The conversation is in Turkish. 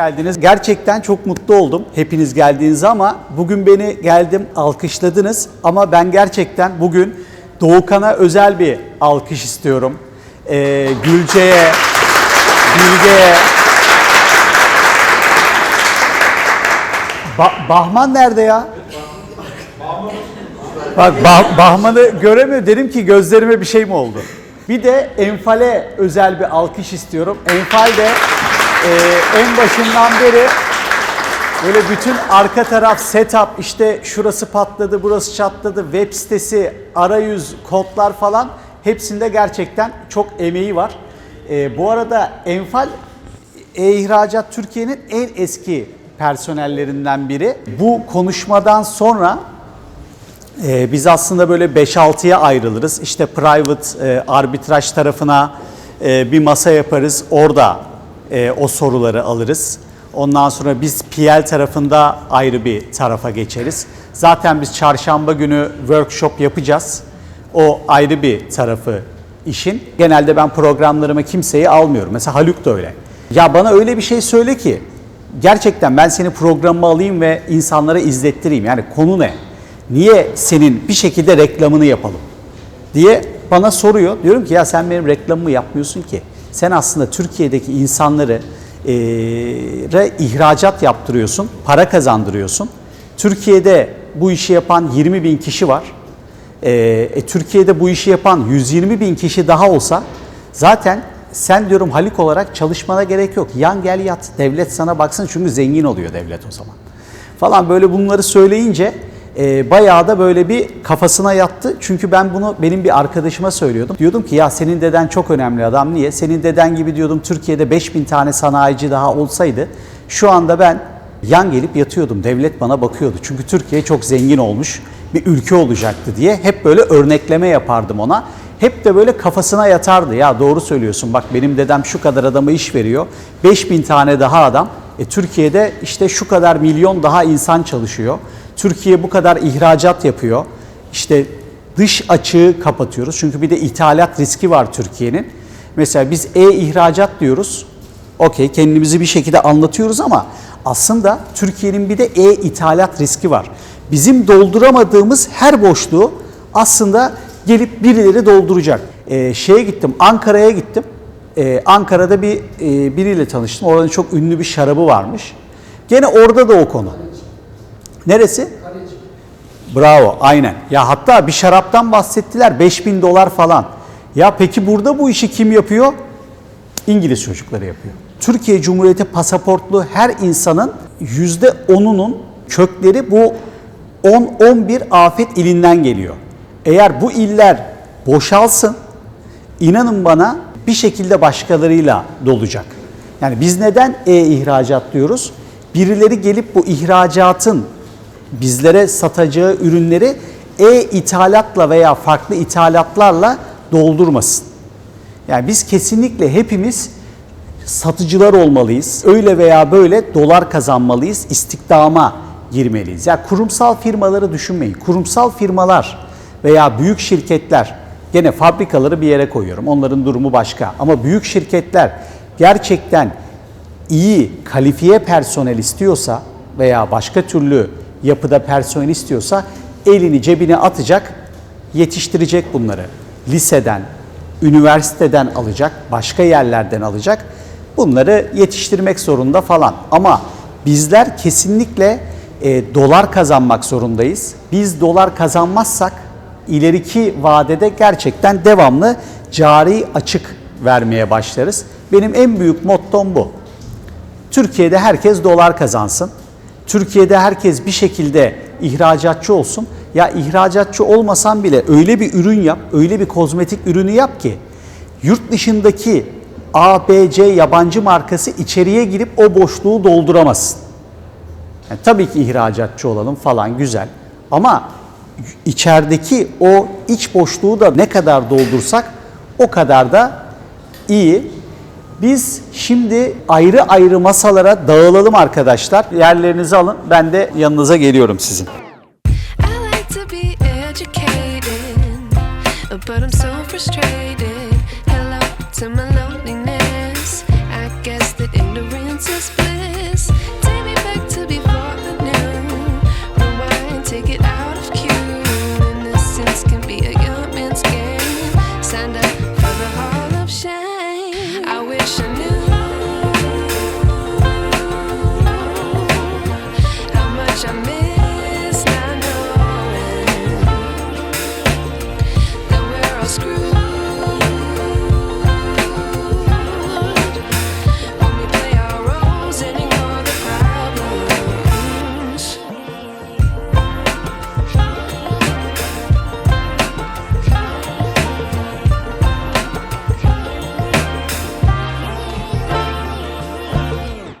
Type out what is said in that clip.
geldiniz. Gerçekten çok mutlu oldum hepiniz geldiğiniz ama bugün beni geldim alkışladınız ama ben gerçekten bugün Doğukan'a özel bir alkış istiyorum. Ee, Gülce'ye, Bilge'ye, Ba- Bahman nerede ya? Bak bah- Bahman'ı göremiyor. Dedim ki gözlerime bir şey mi oldu? Bir de Enfal'e özel bir alkış istiyorum. Enfal de e, en başından beri böyle bütün arka taraf setup işte şurası patladı, burası çatladı, web sitesi, arayüz, kodlar falan hepsinde gerçekten çok emeği var. E, bu arada Enfal e-ihracat Türkiye'nin en eski personellerinden biri. Bu konuşmadan sonra ee, biz aslında böyle 5-6'ya ayrılırız. İşte private e, arbitraj tarafına e, bir masa yaparız. Orada e, o soruları alırız. Ondan sonra biz PL tarafında ayrı bir tarafa geçeriz. Zaten biz çarşamba günü workshop yapacağız. O ayrı bir tarafı işin. Genelde ben programlarıma kimseyi almıyorum. Mesela Haluk da öyle. Ya bana öyle bir şey söyle ki gerçekten ben seni programıma alayım ve insanlara izlettireyim. Yani konu ne? Niye senin bir şekilde reklamını yapalım diye bana soruyor. Diyorum ki ya sen benim reklamımı yapmıyorsun ki. Sen aslında Türkiye'deki insanları eee, re ihracat yaptırıyorsun, para kazandırıyorsun. Türkiye'de bu işi yapan 20 bin kişi var. Eee, e, Türkiye'de bu işi yapan 120 bin kişi daha olsa zaten sen diyorum Halik olarak çalışmana gerek yok. Yan gel yat. Devlet sana baksın çünkü zengin oluyor devlet o zaman. Falan böyle bunları söyleyince e, bayağı da böyle bir kafasına yattı. Çünkü ben bunu benim bir arkadaşıma söylüyordum. Diyordum ki ya senin deden çok önemli adam. Niye? Senin deden gibi diyordum Türkiye'de 5000 tane sanayici daha olsaydı şu anda ben yan gelip yatıyordum. Devlet bana bakıyordu. Çünkü Türkiye çok zengin olmuş bir ülke olacaktı diye hep böyle örnekleme yapardım ona. Hep de böyle kafasına yatardı. Ya doğru söylüyorsun bak benim dedem şu kadar adama iş veriyor. 5000 tane daha adam. E, Türkiye'de işte şu kadar milyon daha insan çalışıyor. Türkiye bu kadar ihracat yapıyor. İşte dış açığı kapatıyoruz. Çünkü bir de ithalat riski var Türkiye'nin. Mesela biz e-ihracat diyoruz. Okey kendimizi bir şekilde anlatıyoruz ama aslında Türkiye'nin bir de e-ithalat riski var. Bizim dolduramadığımız her boşluğu aslında gelip birileri dolduracak. Ee, şeye gittim, Ankara'ya gittim. Ee, Ankara'da bir e, biriyle tanıştım. Oranın çok ünlü bir şarabı varmış. Gene orada da o konu. Neresi? Bravo, aynen. Ya hatta bir şaraptan bahsettiler 5000 dolar falan. Ya peki burada bu işi kim yapıyor? İngiliz çocukları yapıyor. Türkiye Cumhuriyeti pasaportlu her insanın %10'unun kökleri bu 10-11 afet ilinden geliyor. Eğer bu iller boşalsın, inanın bana bir şekilde başkalarıyla dolacak. Yani biz neden e-ihracat diyoruz? Birileri gelip bu ihracatın bizlere satacağı ürünleri e-ithalatla veya farklı ithalatlarla doldurmasın. Yani biz kesinlikle hepimiz satıcılar olmalıyız. Öyle veya böyle dolar kazanmalıyız, istihdama girmeliyiz. Ya yani kurumsal firmaları düşünmeyin. Kurumsal firmalar veya büyük şirketler gene fabrikaları bir yere koyuyorum. Onların durumu başka. Ama büyük şirketler gerçekten iyi kalifiye personel istiyorsa veya başka türlü yapıda personel istiyorsa elini cebine atacak, yetiştirecek bunları. Liseden, üniversiteden alacak, başka yerlerden alacak. Bunları yetiştirmek zorunda falan. Ama bizler kesinlikle e, dolar kazanmak zorundayız. Biz dolar kazanmazsak ileriki vadede gerçekten devamlı cari açık vermeye başlarız. Benim en büyük mottom bu. Türkiye'de herkes dolar kazansın. Türkiye'de herkes bir şekilde ihracatçı olsun. Ya ihracatçı olmasan bile öyle bir ürün yap, öyle bir kozmetik ürünü yap ki yurt dışındaki A, B, C yabancı markası içeriye girip o boşluğu dolduramazsın. Yani tabii ki ihracatçı olalım falan güzel. Ama içerideki o iç boşluğu da ne kadar doldursak o kadar da iyi. Biz şimdi ayrı ayrı masalara dağılalım arkadaşlar. Yerlerinizi alın. Ben de yanınıza geliyorum sizin. But I'm so frustrated. Hello to my loneliness.